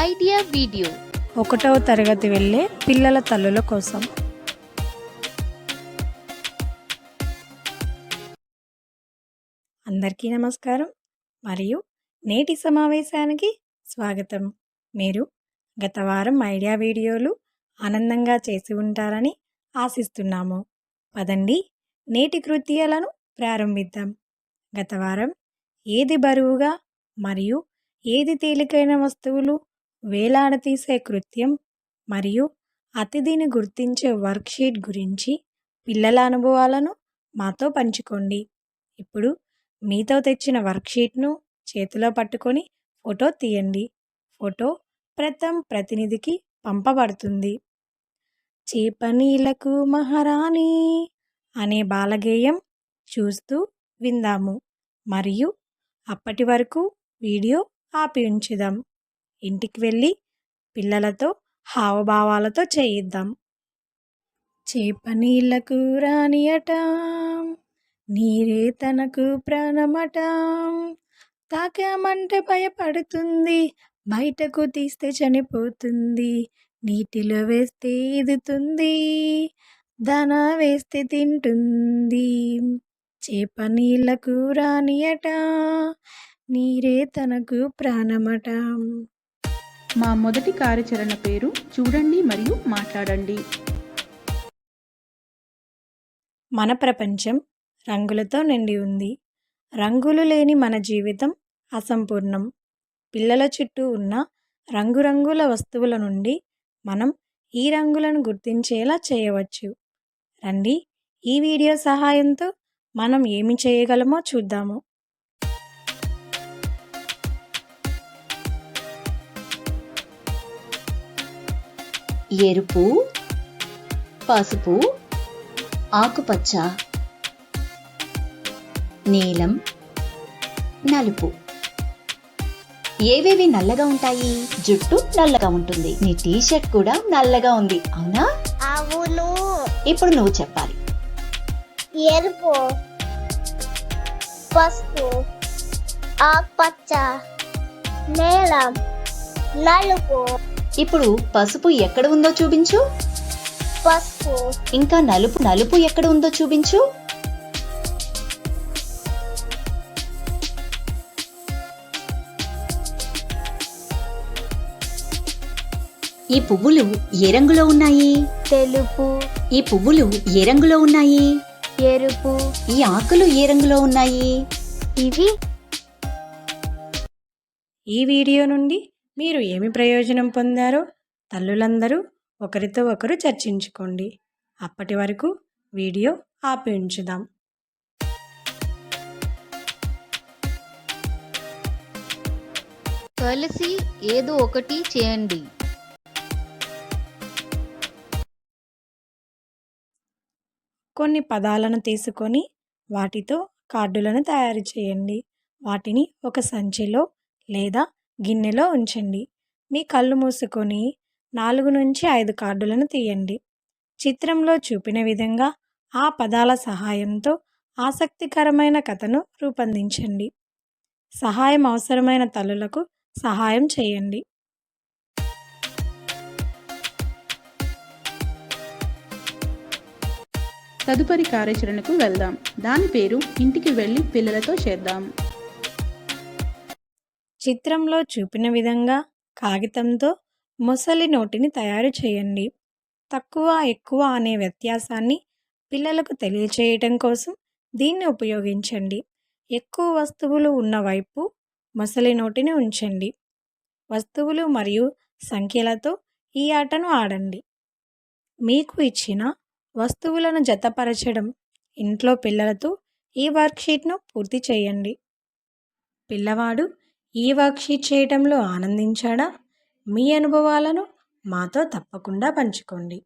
Idea video. ఒకటవ తరగతి వెళ్ళే పిల్లల తల్లుల కోసం. అందరికీ నమస్కారం. మరియు నేటి సమావేశానికి స్వాగతం. మీరు గత వారం ఐడియా వీడియోలు ఆనందంగా చేసి ఉంటారని ఆశిస్తున్నాము. పదండి నేటి కృత్యాలను ప్రారంభిద్దాం. గత వారం ఏది బరువుగా మరియు ఏది తేలికైన వస్తువులు వేలాడతీసే కృత్యం మరియు అతిథిని గుర్తించే వర్క్షీట్ గురించి పిల్లల అనుభవాలను మాతో పంచుకోండి. ఇప్పుడు మీతో తెచ్చిన వర్క్షీట్ను చేతిలో పట్టుకొని ఫోటో తీయండి. ఫోటో ప్రథమ్ ప్రతినిధికి పంపబడుతుంది. చేపనీలకు మహారాణి అనే బాలగేయం చూస్తూ విందాము. మరియు అప్పటి వరకు వీడియో ఆపి ఉంచుదాం ఇంటికి వెళ్ళి పిల్లలతో హావభావాలతో చేయిద్దాం. చేప నీళ్ళకు రానియట నీరే తనకు ప్రాణమట. తాకామంటే భయపడుతుంది బయటకు తీస్తే చనిపోతుంది నీటిలో వేస్తే ఎదుతుంది దాన వేస్తే తింటుంది. చేప నీళ్ళకు రానియట నీరే తనకు ప్రాణమట. మా మొదటి కార్యాచరణ పేరు చూడండి మరియు మాట్లాడండి. మన ప్రపంచం రంగులతో నిండి ఉంది. రంగులు లేని మన జీవితం అసంపూర్ణం. పిల్లల చుట్టూ ఉన్న రంగురంగుల వస్తువుల నుండి మనం ఈ రంగులను గుర్తించేలా చేయవచ్చు. రండి ఈ వీడియో సహాయంతో మనం ఏమి చేయగలమో చూద్దాము. ఎరుపు పసుపు ఆకుపచ్చ నీలం నలుపు. ఏవేవి నల్లగా ఉంటాయి? జుట్టు నల్లగా ఉంటుంది. నీ టీ షర్ట్ కూడా నల్లగా ఉంది. అవునా? అవును. ఇప్పుడు నువ్వు చెప్పాలి. ఎరుపు పసుపు ఆకుపచ్చ నీలం నలుపు ఇప్పుడు పసుపు ఎక్కడ ఉందో చూపించు. పసుపు. ఇంకా నలుపు నలుపు ఎక్కడ ఉందో చూపించు. ఈ పువ్వులు ఏ రంగులో ఉన్నాయి? తెలుపు. ఈ పువ్వులు ఏ రంగులో ఉన్నాయి? ఎరుపు. ఈ ఆకులు ఏ రంగులో ఉన్నాయి? ఇవి. ఈ వీడియో నుండి మీరు ఏమి ప్రయోజనం పొందారో తల్లులందరూ ఒకరితో ఒకరు చర్చించుకోండి. అప్పటి వరకు వీడియో ఆపి ఉంచుదాం. కలిసి ఏదో ఒకటి చేయండి. కొన్ని పదాలను తీసుకొని వాటితో కార్డులను తయారు చేయండి. వాటిని ఒక సంచిలో లేదా గిన్నెలో ఉంచండి. మీ కళ్ళు మూసుకొని నాలుగు నుంచి ఐదు కార్డులను తీయండి. చిత్రంలో చూపిన విధంగా ఆ పదాల సహాయంతో ఆసక్తికరమైన కథను రూపొందించండి. సహాయం అవసరమైన తల్లులకు సహాయం చేయండి. తదుపరి కార్యాచరణకు వెళ్దాం. దాని పేరు ఇంటికి వెళ్ళి పిల్లలతో చేద్దాం. చిత్రంలో చూపిన విధంగా కాగితంతో మొసలి నోటిని తయారు చేయండి. తక్కువ ఎక్కువ అనే వ్యత్యాసాన్ని పిల్లలకు తెలియచేయటం కోసం దీన్ని ఉపయోగించండి. ఎక్కువ వస్తువులు ఉన్న వైపు మొసలి నోటిని ఉంచండి. వస్తువులు మరియు సంఖ్యలతో ఈ ఆటను ఆడండి. మీకు ఇచ్చిన వస్తువులను జతపరచడం ఇంట్లో పిల్లలతో ఈ వర్క్షీట్ను పూర్తి చేయండి. పిల్లవాడు ఈ వర్క్షీట్ చేయటంలో ఆనందించాడా? మీ అనుభవాలను మాతో తప్పకుండా పంచుకోండి.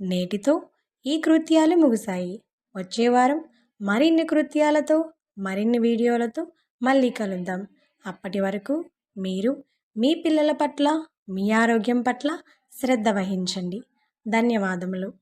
నేటితో ఈ కృత్యాలు ముగిశాయి. వచ్చే వారం మరిన్ని కృత్యాలతో మరిన్ని వీడియోలతో మళ్ళీ కలుద్దాం. అప్పటి వరకు మీరు మీ పిల్లల పట్ల మీ ఆరోగ్యం పట్ల శ్రద్ధ వహించండి. ధన్యవాదములు.